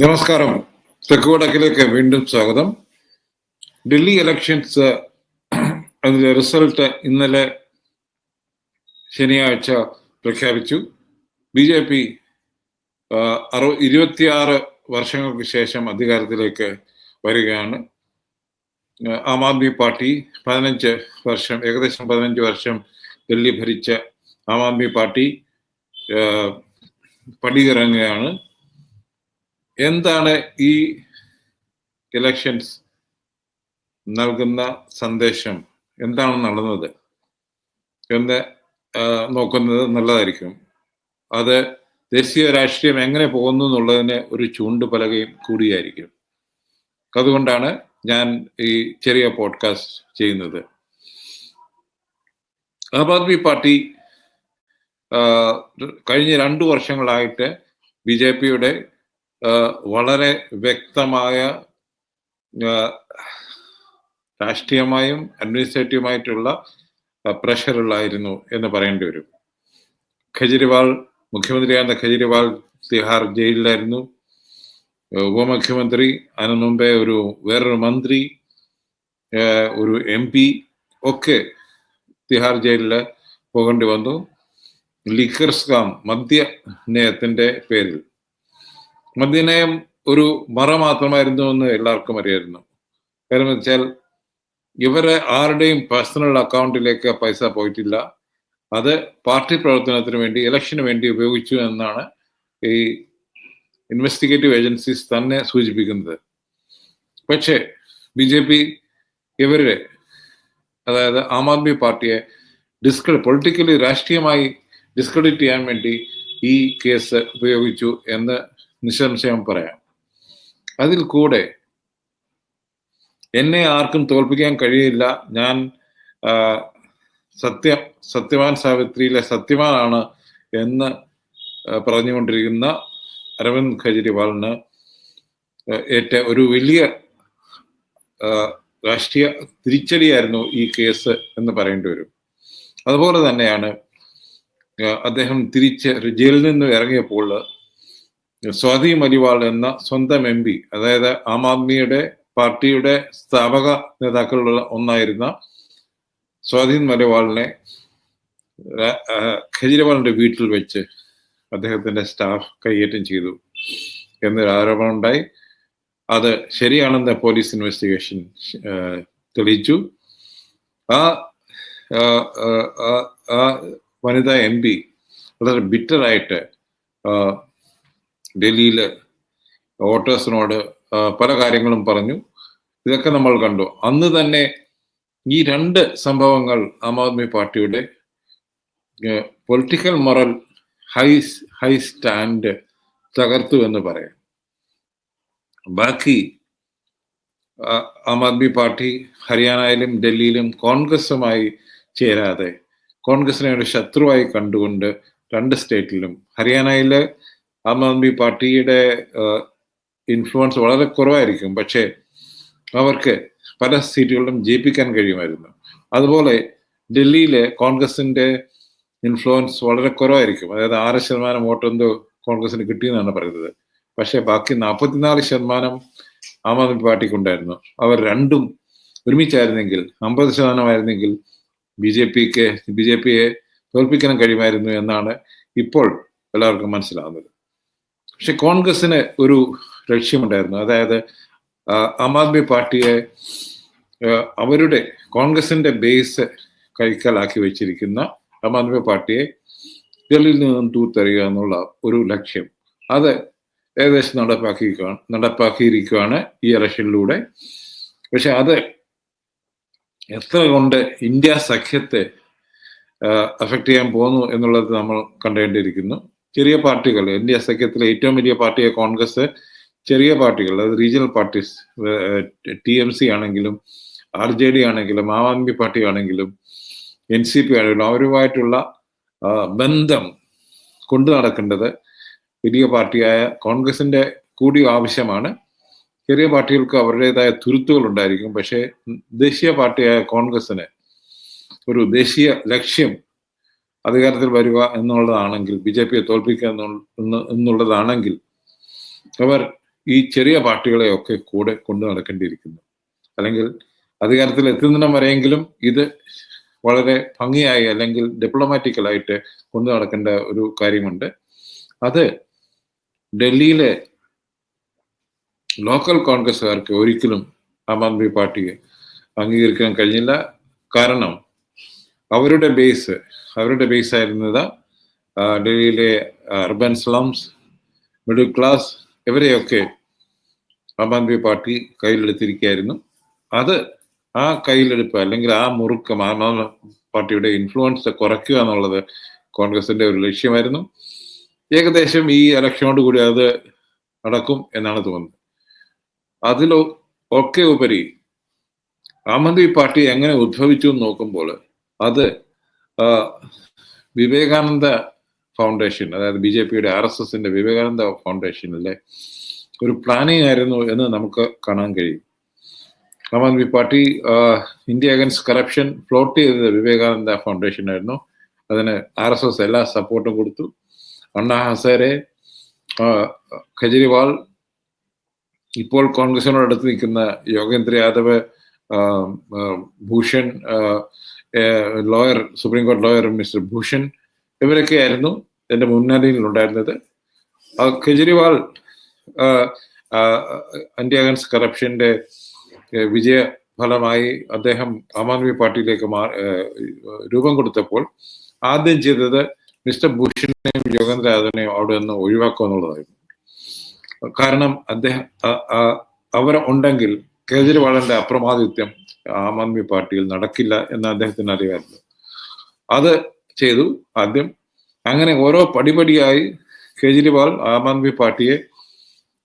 നമസ്കാരം. തെക്ക് വടക്കിലേക്ക് വീണ്ടും സ്വാഗതം. ഡൽഹി ഇലക്ഷൻസ് അതിന്റെ റിസൾട്ട് ഇന്നലെ ശനിയാഴ്ച പ്രഖ്യാപിച്ചു. ബി ജെ പി അറു ഇരുപത്തിയാറ് വർഷങ്ങൾക്ക് ശേഷം അധികാരത്തിലേക്ക് വരികയാണ്. ആ, ആദ്മി പാർട്ടി പതിനഞ്ച് വർഷം ഏകദേശം പതിനഞ്ച് വർഷം ഡൽഹി ഭരിച്ച ആം ആദ്മി പാർട്ടി പടിയിറങ്ങുകയാണ്. എന്താണ് ഈ ഇലക്ഷൻസ് നൽകുന്ന സന്ദേശം? എന്താണ് നടന്നത്? എന്ന് നോക്കുന്നത് നല്ലതായിരിക്കും. അത് ദേശീയ രാഷ്ട്രീയം എങ്ങനെ പോകുന്നു എന്നുള്ളതിന് ഒരു ചൂണ്ടുപലകയും കൂടിയായിരിക്കും. അതുകൊണ്ടാണ് ഞാൻ ഈ ചെറിയ പോഡ്കാസ്റ്റ് ചെയ്യുന്നത്. ആം ആദ്മി പാർട്ടി കഴിഞ്ഞ രണ്ടു വർഷങ്ങളായിട്ട് ബി ജെ പിയുടെ വളരെ വ്യക്തമായ രാഷ്ട്രീയമായും അഡ്മിനിസ്ട്രേറ്റീവുമായിട്ടുള്ള പ്രഷറുകളായിരുന്നു എന്ന് പറയേണ്ടി വരും. കെജ്രിവാൾ മുഖ്യമന്ത്രിയായിരുന്ന കെജ്രിവാൾ തിഹാർ ജയിലിലായിരുന്നു. ഉപമുഖ്യമന്ത്രി അതിനു മുമ്പേ ഒരു വേറൊരു മന്ത്രി ഒരു എം പി ഒക്കെ തിഹാർ ജയിലിൽ പോകേണ്ടി വന്നു. ലിക്കർ സ്കാം മദ്യ നയത്തിന്റെ പേരിൽ. മദ്യനയം ഒരു മറ മാത്രമായിരുന്നു എന്ന് എല്ലാവർക്കും അറിയായിരുന്നു. കാരണം വെച്ചാൽ ഇവരെ ആരുടെയും പേഴ്സണൽ അക്കൗണ്ടിലേക്ക് പൈസ പോയിട്ടില്ല. അത് പാർട്ടി പ്രവർത്തനത്തിന് വേണ്ടി ഇലക്ഷന് വേണ്ടി ഉപയോഗിച്ചു എന്നാണ് ഈ ഇൻവെസ്റ്റിഗേറ്റീവ് ഏജൻസീസ് തന്നെ സൂചിപ്പിക്കുന്നത്. പക്ഷേ ബി ജെ പി ഇവരെ അതായത് ആം ആദ്മി പാർട്ടിയെ ഡിസ്ക്രെഡിറ്റ് പൊളിറ്റിക്കലി രാഷ്ട്രീയമായി ഡിസ്ക്രെഡിറ്റ് ചെയ്യാൻ വേണ്ടി ഈ കേസ് ഉപയോഗിച്ചു എന്ന് നിസ്സംശയം പറയാം. അതിൽ കൂടെ എന്നെ ആർക്കും തോൽപ്പിക്കാൻ കഴിയില്ല. ഞാൻ സത്യ സത്യവാൻ സാവിത്രിയിലെ സത്യവാനാണ് എന്ന് പറഞ്ഞുകൊണ്ടിരിക്കുന്ന അരവിന്ദ് കെജ്രിവാളിന് ഏറ്റ ഒരു വലിയ രാഷ്ട്രീയ തിരിച്ചടിയായിരുന്നു ഈ കേസ് എന്ന് പറയേണ്ടി വരും. അതുപോലെ തന്നെയാണ് അദ്ദേഹം തിരിച്ച് ജയിലിൽ നിന്ന് ഇറങ്ങിയപ്പോൾ സ്വാതി മരിവാൾ എന്ന സ്വന്തം എം പി അതായത് ആം ആദ്മിയുടെ പാർട്ടിയുടെ സ്ഥാപക നേതാക്കളിലുള്ള ഒന്നായിരുന്ന സ്വാധീൻ ആ, കെജ്രിവാളിന്റെ വീട്ടിൽ വെച്ച് അദ്ദേഹത്തിന്റെ സ്റ്റാഫ് കൈയേറ്റം ചെയ്തു എന്നൊരു ആരോപണം ഉണ്ടായി. അത് ശരിയാണെന്ന് പോലീസ് ഇൻവെസ്റ്റിഗേഷൻ തെളിയിച്ചു. ആ വനിതാ എം പി വളരെ ബിറ്ററായിട്ട് ഡൽഹിയിൽ വോട്ടേഴ്സിനോട് പല കാര്യങ്ങളും പറഞ്ഞു. ഇതൊക്കെ നമ്മൾ കണ്ടു. അന്ന് തന്നെ ഈ രണ്ട് സംഭവങ്ങൾ ആം ആദ്മി പാർട്ടിയുടെ political moral high high stand തകർത്തു എന്ന് പറയാം. ബാക്കി ആം ആദ്മി പാർട്ടി ഹരിയാനയിലും ഡൽഹിയിലും കോൺഗ്രസുമായി ചേരാതെ കോൺഗ്രസിനെ ഒരു ശത്രുവായി കണ്ടുകൊണ്ട് രണ്ട് സ്റ്റേറ്റിലും ഹരിയാനയിൽ ആം ആദ്മി പാർട്ടിയുടെ ഇൻഫ്ലുവൻസ് വളരെ കുറവായിരിക്കും. പക്ഷേ അവർക്ക് പല സീറ്റുകളിലും ജയിപ്പിക്കാൻ കഴിയുമായിരുന്നു. അതുപോലെ ഡൽഹിയിലെ കോൺഗ്രസിന്റെ ഇൻഫ്ലുവൻസ് വളരെ കുറവായിരിക്കും. അതായത് ആറ് ശതമാനം വോട്ടെന്തോ കോൺഗ്രസിന് കിട്ടിയെന്നാണ് പറയുന്നത്. പക്ഷേ ബാക്കി നാൽപ്പത്തിനാല് ശതമാനം ആം ആദ്മി പാർട്ടിക്ക് ഉണ്ടായിരുന്നു അവർ രണ്ടും ഒരുമിച്ചായിരുന്നെങ്കിൽ അമ്പത് ശതമാനമായിരുന്നെങ്കിൽ ബി ജെ പിക്ക് ബി ജെ പിയെ തോൽപ്പിക്കാൻ കഴിയുമായിരുന്നു എന്നാണ് ഇപ്പോൾ എല്ലാവർക്കും മനസ്സിലാവുന്നത് പക്ഷെ കോൺഗ്രസിന് ഒരു ലക്ഷ്യമുണ്ടായിരുന്നു. അതായത് ആ, ആദ്മി പാർട്ടിയെ അവരുടെ കോൺഗ്രസിന്റെ ബേസ് കൈക്കലാക്കി വെച്ചിരിക്കുന്ന ആം ആദ്മി പാർട്ടിയെ ഡൽഹിയിൽ നിന്നും തൂത്തെറിയുക എന്നുള്ള ഒരു ലക്ഷ്യം. അത് ഏകദേശം നടപ്പാക്കി നടപ്പാക്കിയിരിക്കുകയാണ് ഈ ഇലക്ഷനിലൂടെ. പക്ഷെ അത് എത്ര കൊണ്ട് ഇന്ത്യ സഖ്യത്തെ അഫക്റ്റ് ചെയ്യാൻ പോകുന്നു എന്നുള്ളത് നമ്മൾ കണ്ടേണ്ടിയിരിക്കുന്നു. ചെറിയ പാർട്ടികൾ ഇന്ത്യ സഖ്യത്തിലെ ഏറ്റവും വലിയ പാർട്ടിയായ കോൺഗ്രസ് ചെറിയ പാർട്ടികൾ അതായത് regional parties T M C ആണെങ്കിലും ആർ ജെ ഡി ആണെങ്കിലും ആം ആദ്മി പാർട്ടി ആണെങ്കിലും എൻ സി പി ആണെങ്കിലും അവരുമായിട്ടുള്ള ബന്ധം കൊണ്ടു നടക്കേണ്ടത് വലിയ പാർട്ടിയായ കോൺഗ്രസിന്റെ കൂടി ആവശ്യമാണ്. ചെറിയ പാർട്ടികൾക്ക് അവരുടേതായ തുരുത്തുകൾ ഉണ്ടായിരിക്കും. പക്ഷേ ദേശീയ പാർട്ടിയായ കോൺഗ്രസിന് ഒരു ദേശീയ ലക്ഷ്യം അധികാരത്തിൽ വരിക എന്നുള്ളതാണെങ്കിൽ ബി ജെ പിയെ തോൽപ്പിക്കുക എന്നുള്ളതാണെങ്കിൽ അവർ ഈ ചെറിയ പാർട്ടികളെയൊക്കെ കൂടെ കൊണ്ടു നടക്കേണ്ടിയിരിക്കുന്നു. അല്ലെങ്കിൽ അധികാരത്തിൽ എത്തുന്നിടം വരെയെങ്കിലും ഇത് വളരെ ഭംഗിയായി അല്ലെങ്കിൽ ഡിപ്ലോമാറ്റിക്കലായിട്ട് കൊണ്ടു നടക്കേണ്ട ഒരു കാര്യമുണ്ട്. അത് ഡൽഹിയിലെ ലോക്കൽ കോൺഗ്രസ്സുകാർക്ക് ഒരിക്കലും ആം ആദ്മി പാർട്ടിയെ അംഗീകരിക്കാൻ കഴിഞ്ഞില്ല. കാരണം അവരുടെ ബേസ് അവരുടെ ബേസ് ആയിരുന്നത് ഡൽഹിയിലെ അർബൻ സ്ലംസ് മിഡിൽ ക്ലാസ് ഇവരെയൊക്കെ ആം ആദ്മി പാർട്ടി കയ്യിലെടുത്തിരിക്കുകയായിരുന്നു. അത് ആ കയ്യിലെടുപ്പ് അല്ലെങ്കിൽ ആ മുറുക്കം ആം ആദ്മി പാർട്ടിയുടെ ഇൻഫ്ലുവൻസ് കുറയ്ക്കുക എന്നുള്ളത് കോൺഗ്രസിന്റെ ഒരു ലക്ഷ്യമായിരുന്നു. ഏകദേശം ഈ ഇലക്ഷനോട് കൂടി അത് നടക്കും എന്നാണ് തോന്നുന്നത്. അതിലൊക്കെ ഉപരി ആം ആദ്മി പാർട്ടി എങ്ങനെ ഉദ്ഭവിച്ചു എന്ന് നോക്കുമ്പോൾ അത് വിവേകാനന്ദ ഫൗണ്ടേഷൻ അതായത് ബി ജെ പിയുടെ ആർ എസ് എസിന്റെ വിവേകാനന്ദ ഫൗണ്ടേഷനിലെ ഒരു പ്ലാനിങ് ആയിരുന്നു എന്ന് നമുക്ക് കാണാൻ കഴിയും. Aam Aadmi party India against corruption float ചെയ്തത് വിവേകാനന്ദ ഫൗണ്ടേഷൻ ആയിരുന്നു. അതിന് ആർ എസ് എസ് എല്ലാ സപ്പോർട്ടും കൊടുത്തു. അണ്ണാ ഹസേരെ കെജ്രിവാൾ ഇപ്പോൾ കോൺഗ്രസിനോട് അടുത്ത് നിൽക്കുന്ന യോഗേന്ദ്ര യാദവ് ഭൂഷൺ ലോയർ സുപ്രീം കോടതി ലോയർ മിസ്റ്റർ ഭൂഷൺ ഇവരൊക്കെ ആയിരുന്നു എന്റെ മുന്നണിയിൽ ഉണ്ടായിരുന്നത് കെജ്രിവാൾ ആന്റി അഗൻസ് കറപ്ഷന്റെ വിജയ ഫലമായി അദ്ദേഹം ആം ആദ്മി പാർട്ടിയിലേക്ക് രൂപം കൊടുത്തപ്പോൾ ആദ്യം ചെയ്തത് മിസ്റ്റർ ഭൂഷണിനെയും യോഗേന്ദ്ര അവിടെ നിന്ന് ഒഴിവാക്കുക എന്നുള്ളതായിരുന്നു. കാരണം അദ്ദേഹം അവർ ഉണ്ടെങ്കിൽ കേജ്രിവാളിന്റെ അപ്രമാദിത്യം ആം ആദ്മി പാർട്ടിയിൽ നടക്കില്ല എന്ന് അദ്ദേഹത്തിന് അറിയാമായിരുന്നു. അത് ചെയ്തു. ആദ്യം അങ്ങനെ ഓരോ പടിപടിയായി കേജ്രിവാൾ ആം ആദ്മി പാർട്ടിയെ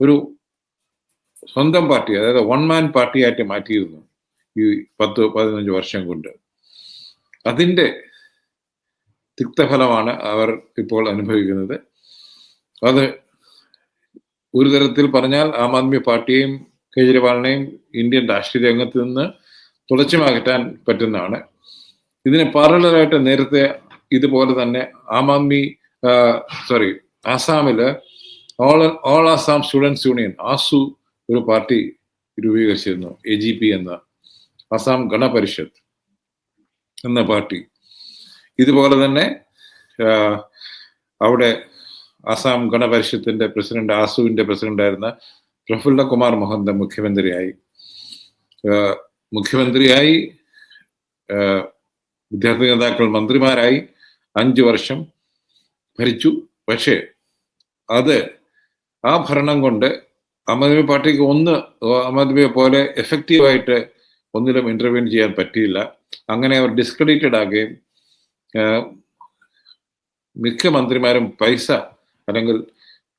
ഒരു സ്വന്തം പാർട്ടി അതായത് വൺ മാൻ പാർട്ടിയായിട്ട് മാറ്റിയിരുന്നു ഈ പത്ത് പതിനഞ്ച് വർഷം കൊണ്ട്. അതിന്റെ തിക്തഫലമാണ് അവർ ഇപ്പോൾ അനുഭവിക്കുന്നത്. അത് ഒരു തരത്തിൽ പറഞ്ഞാൽ ആം ആദ്മി പാർട്ടിയെയും കേജ്രിവാളിനെയും ഇന്ത്യൻ രാഷ്ട്രീയ രംഗത്ത് നിന്ന് തുടച്ചു മാറ്റാൻ പറ്റുന്നതാണ്. ഇതിന് പാരലായിട്ട് നേരത്തെ ഇതുപോലെ തന്നെ ആം ആദ്മി സോറി ആസാമിൽ all all Assam students union AASU ഒരു പാർട്ടി രൂപീകരിച്ചിരുന്നു എ ജി പി എന്ന ആസാം ഗണപരിഷത്ത് എന്ന പാർട്ടി. ഇതുപോലെ തന്നെ അവിടെ ആസാം ഗണപരിഷത്തിന്റെ പ്രസിഡന്റ് ആസുവിന്റെ പ്രസിഡന്റായിരുന്ന പ്രഫുല്ല കുമാർ മൊഹന്ത മുഖ്യമന്ത്രിയായി. മുഖ്യമന്ത്രിയായി വിദ്യാർത്ഥി നേതാക്കൾ മന്ത്രിമാരായി അഞ്ചു വർഷം ഭരിച്ചു. പക്ഷേ അത് ആ ഭരണം കൊണ്ട് ആം ആദ്മി പാർട്ടിക്ക് ഒന്ന് ആം ആദ്മിയെ പോലെ എഫക്റ്റീവായിട്ട് ഒന്നിലും ഇന്റർവ്യൂ ചെയ്യാൻ പറ്റിയില്ല. അങ്ങനെ അവർ ഡിസ്ക്രെഡിറ്റഡ് ആകുകയും മിക്ക മന്ത്രിമാരും പൈസ അല്ലെങ്കിൽ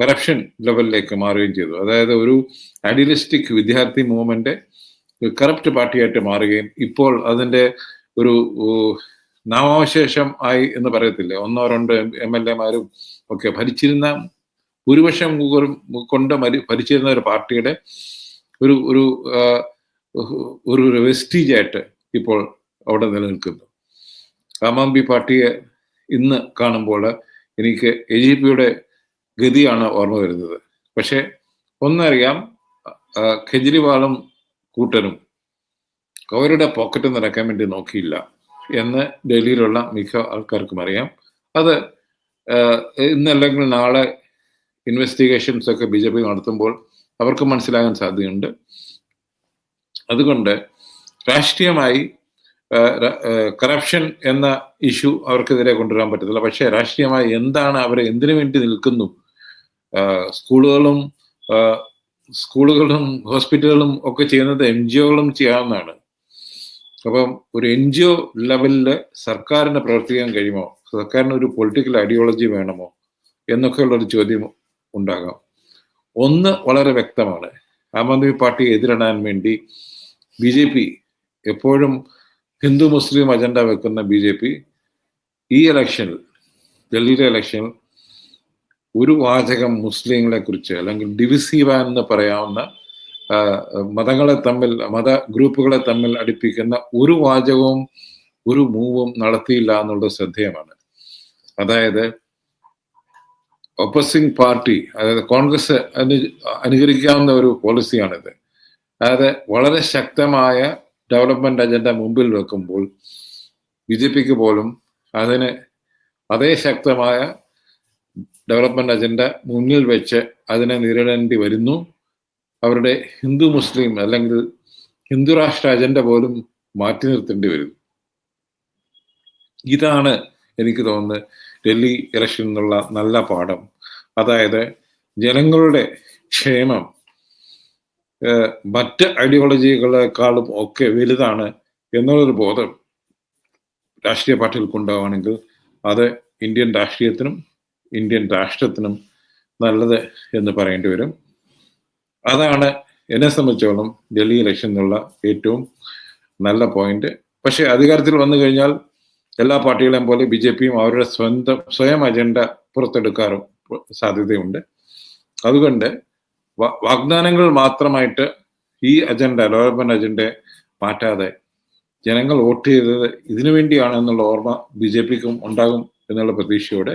കറപ്ഷൻ ലെവലിലേക്ക് മാറുകയും ചെയ്തു. അതായത് ഒരു ഐഡിയലിസ്റ്റിക് വിദ്യാർത്ഥി മൂവ്മെന്റ് കറപ്റ്റ് പാർട്ടിയായിട്ട് മാറുകയും ഇപ്പോൾ അതിന്റെ ഒരു നാമാവശേഷം ആയി എന്ന് പറയത്തില്ലേ? ഒന്നോ രണ്ടോ എം എൽ എമാരും ഒക്കെ ഭരിച്ചിരുന്ന ഭൂരിപക്ഷം കൊണ്ട് മരി ഭരിച്ചിരുന്ന ഒരു പാർട്ടിയുടെ ഒരു ഒരു ഒരു വെസ്റ്റീജായിട്ട് ഇപ്പോൾ അവിടെ നിലനിൽക്കുന്നു. ആം ആദ്മി പാർട്ടിയെ ഇന്ന് കാണുമ്പോൾ എനിക്ക് എ ജി പിയുടെ ഗതിയാണ് ഓർമ്മ വരുന്നത്. പക്ഷെ ഒന്നറിയാം കെജ്രിവാളും കൂട്ടനും അവരുടെ പോക്കറ്റ് നിറയ്ക്കാൻ വേണ്ടി നോക്കിയില്ല എന്ന് ഡൽഹിയിലുള്ള മിക്ക ആൾക്കാർക്കും അറിയാം. അത് ഇന്നല്ലെങ്കിൽ നാളെ ഇൻവെസ്റ്റിഗേഷൻസ് ഒക്കെ ബി ജെ പി നടത്തുമ്പോൾ അവർക്ക് മനസ്സിലാകാൻ സാധ്യതയുണ്ട്. അതുകൊണ്ട് രാഷ്ട്രീയമായി കറപ്ഷൻ എന്ന ഇഷ്യൂ അവർക്കെതിരെ കൊണ്ടുവരാൻ പറ്റത്തില്ല. പക്ഷേ രാഷ്ട്രീയമായി എന്താണ് അവർ എന്തിനു വേണ്ടി നിൽക്കുന്നു സ്കൂളുകളും സ്കൂളുകളും ഹോസ്പിറ്റലുകളും ഒക്കെ ചെയ്യുന്നത് എൻ ജി ഒകളും ചെയ്യാവുന്നതാണ്. അപ്പം ഒരു എൻ ജി ഒ ലെവലിൽ സർക്കാരിന് പ്രവർത്തിക്കാൻ കഴിയുമോ? സർക്കാരിന് ഒരു പൊളിറ്റിക്കൽ ഐഡിയോളജി വേണമോ? എന്നൊക്കെയുള്ള ഒരു ചോദ്യം ഉണ്ടാകാം. ഒന്ന് വളരെ വ്യക്തമാണ്. ആം ആദ്മി പാർട്ടിയെ എതിരിടാൻ വേണ്ടി ബി ജെ പി എപ്പോഴും ഹിന്ദു മുസ്ലിം അജണ്ട വെക്കുന്ന ബി ജെ പി ഈ ഇലക്ഷനിൽ ഡൽഹിയിലെ ഇലക്ഷനിൽ ഒരു വാചകം മുസ്ലിങ്ങളെ കുറിച്ച് അല്ലെങ്കിൽ ഡിവിസീവ എന്ന് പറയാവുന്ന മതങ്ങളെ തമ്മിൽ മത ഗ്രൂപ്പുകളെ തമ്മിൽ അടുപ്പിക്കുന്ന ഒരു വാചകവും ഒരു മൂവും നടത്തിയില്ല എന്നുള്ളത് ശ്രദ്ധേയമാണ്. അതായത് ഒപ്പോസിംഗ് പാർട്ടി അതായത് കോൺഗ്രസ് അനു അനുകരിക്കാവുന്ന ഒരു പോളിസിയാണിത് അതായത് വളരെ ശക്തമായ ഡെവലപ്മെന്റ് അജണ്ട മുമ്പിൽ വെക്കുമ്പോൾ ബി ജെ പിക്ക് പോലും അതിന് അതേ ശക്തമായ ഡെവലപ്മെന്റ് അജണ്ട മുന്നിൽ വെച്ച് അതിനെ നേരിടേണ്ടി വരുന്നു. അവരുടെ ഹിന്ദു മുസ്ലിം അല്ലെങ്കിൽ ഹിന്ദു രാഷ്ട്ര അജണ്ട പോലും മാറ്റി നിർത്തേണ്ടി വരുന്നു ഇതാണ് എനിക്ക് തോന്നുന്നത് ഡൽഹി ഇലക്ഷൻ എന്നുള്ള നല്ല പാഠം. അതായത് ജനങ്ങളുടെ ക്ഷേമം മറ്റ് ഐഡിയോളജികളെക്കാളും ഒക്കെ വലുതാണ് എന്നുള്ളൊരു ബോധം രാഷ്ട്രീയ പാർട്ടികൾക്ക് ഉണ്ടാവുകയാണെങ്കിൽ അത് ഇന്ത്യൻ രാഷ്ട്രീയത്തിനും ഇന്ത്യൻ രാഷ്ട്രത്തിനും നല്ലത് എന്ന് പറയേണ്ടി വരും. അതാണ് എന്നെ സംബന്ധിച്ചോളം ഡൽഹി ഇലക്ഷൻ എന്നുള്ള ഏറ്റവും നല്ല പോയിന്റ്. പക്ഷേ അധികാരത്തിൽ വന്നു കഴിഞ്ഞാൽ എല്ലാ പാർട്ടികളെയും പോലെ ബി ജെ പിയും അവരുടെ സ്വന്തം സ്വയം അജണ്ട പുറത്തെടുക്കാറും സാധ്യതയുണ്ട്. അതുകൊണ്ട് വാഗ്ദാനങ്ങൾ മാത്രമായിട്ട് ഈ അജണ്ട ഡെവലപ്മെന്റ് അജണ്ട മാറ്റാതെ ജനങ്ങൾ വോട്ട് ചെയ്തത് ഇതിനു വേണ്ടിയാണ് എന്നുള്ള ഓർമ്മ ബി ജെ പിക്കും ഉണ്ടാകും എന്നുള്ള പ്രതീക്ഷയോടെ